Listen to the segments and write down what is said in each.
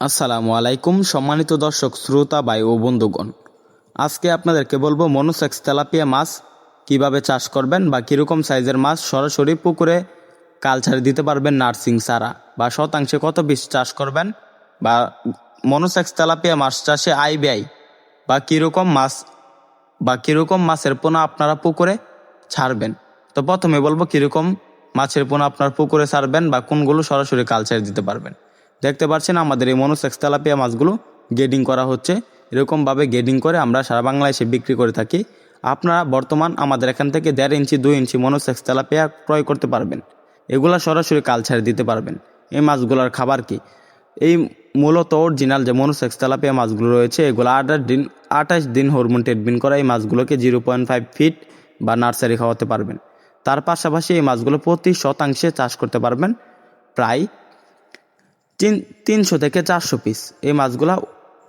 আসসালামু আলাইকুম, সম্মানিত দর্শক, শ্রোতা, ভাই ও বন্ধুগণ। আজকে আপনাদেরকে বলব মনোসেক্স তেলাপিয়া মাছ কীভাবে চাষ করবেন বা কীরকম সাইজের মাছ সরাসরি পুকুরে কালচার দিতে পারবেন নার্সিং সারা বা শতাংশে কত বিষ চাষ করবেন, বা মনোসেক্স তেলাপিয়া মাছ চাষে আয় ব্যয় বা কীরকম মাছ, বা কীরকম মাছের পোনা আপনারা পুকুরে ছাড়বেন। তো প্রথমে বলব কীরকম মাছের পোনা আপনার পুকুরে ছাড়বেন বা কোনগুলো সরাসরি কালচার দিতে পারবেন। দেখতে পাচ্ছেন আমাদের এই মনোসেক্স তেলাপিয়া মাছগুলো গেডিং করা হচ্ছে। এরকমভাবে গেডিং করে আমরা সারা বাংলাদেশে বিক্রি করে থাকি। আপনারা বর্তমান আমাদের এখান থেকে দেড় ইঞ্চি, দুই ইঞ্চি মনোসেক্স তেলাপিয়া ক্রয় করতে পারবেন। এগুলা সরাসরি কালচার দিতে পারবেন। এই মাছগুলোর খাবার কি? এই মূলত অরিজিনাল যে মনোসেক্স তেলাপিয়া মাছগুলো রয়েছে, এগুলো আঠাশ দিন আঠাশ দিন হরমোন ট্রিটমেন্ট করা এই মাছগুলোকে জিরো পয়েন্ট ফাইভ ফিট বা নার্সারি খাওয়াতে পারবেন। তার পাশাপাশি এই মাছগুলো প্রতি শতাংশে চাষ করতে পারবেন। প্রায় তিন, তিনশো থেকে চারশো পিস এই মাছগুলো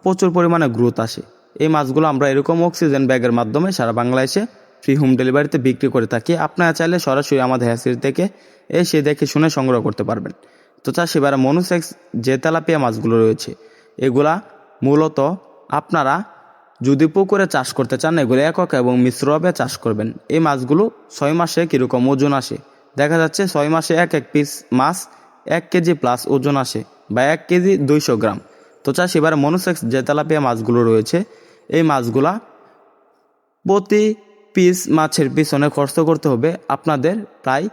প্রচুর পরিমাণে গ্রোথ আসে। এই মাছগুলো আমরা এরকম অক্সিজেন ব্যাগের মাধ্যমে সারা বাংলাদেশে ফ্রি হোম ডেলিভারিতে বিক্রি করে থাকি। আপনারা চাইলে সরাসরি আমাদের হ্যাসির থেকে এসে দেখে শুনে সংগ্রহ করতে পারবেন। তো চাষি এবারে মনুসেক্স যে তেলাপিয়া মাছগুলো রয়েছে, এগুলা মূলত আপনারা যদি পুকুরে চাষ করতে চান, এগুলো একক এবং মিশ্রভাবে চাষ করবেন। এই মাছগুলো ছয় মাসে কীরকম ওজন আসে? দেখা যাচ্ছে ছয় মাসে এক এক পিস মাছ এক কেজি প্লাস ওজন আসে বা এক কেজি দুইশো গ্রাম। তো চাষ, এবার মনোসেক্স যে তেলাপিয়া মাছগুলো রয়েছে, এই মাছগুলা প্রতি পিস মাছের পিছনে খরচ করতে হবে আপনাদের প্রায়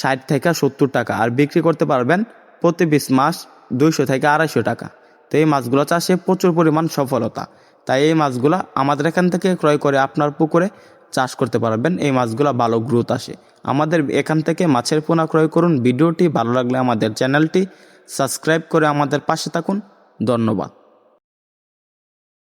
ষাট থেকে সত্তর টাকা। আর বিক্রি করতে পারবেন প্রতি পিস মাছ দুইশো থেকে আড়াইশো টাকা। তো এই মাছগুলো চাষে প্রচুর পরিমাণ সফলতা। তাই এই মাছগুলা আমাদের এখান থেকে ক্রয় করে আপনার পুকুরে চাষ করতে পারবেন। এই মাছগুলো ভালো গ্রোথ আসে। আমাদের এখান থেকে মাছের পোনা ক্রয় করুন। ভিডিওটি ভালো লাগলে আমাদের চ্যানেলটি সাবস্ক্রাইব করে আমাদের পাশে থাকুন। ধন্যবাদ।